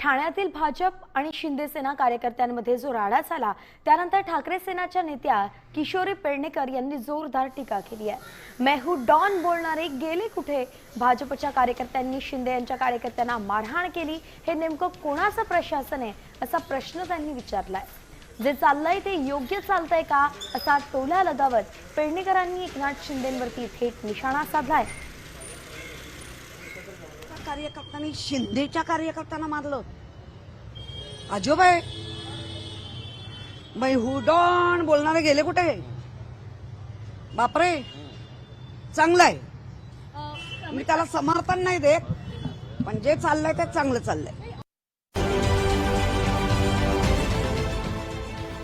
ठाण्यातील भाजप आणि शिंदे सेना कार्यकर्त्यांमध्ये जो राडा झाला त्यानंतर ठाकरे सेनाच्या नेत्या किशोरी पेडणेकर यांनी जोरदार टीका केली आहे. मेहू डॉन बोलणारे गेले कुठे? भाजपच्या कार्यकर्त्यांनी शिंदे यांच्या कार्यकर्त्यांना मारहाण केली. हे नेमकं कोणाचं प्रशासन आहे असा प्रश्न त्यांनी विचारलाय. जे चाललंय ते योग्य चालतंय का असा टोला लगावत पेडणेकरांनी एकनाथ शिंदेवरती थेट निशाणा साधलाय. कार्यकर्त्यांनी शिंदेच्या कार्यकर्त्यांना मारलं. आजोबाई मै हुडॉन बोलणारे गेले कुठे? बापरे. चांगलंय मी त्याला समर्थन नाही देत पण जे चाललंय ते चांगलं चाललंय.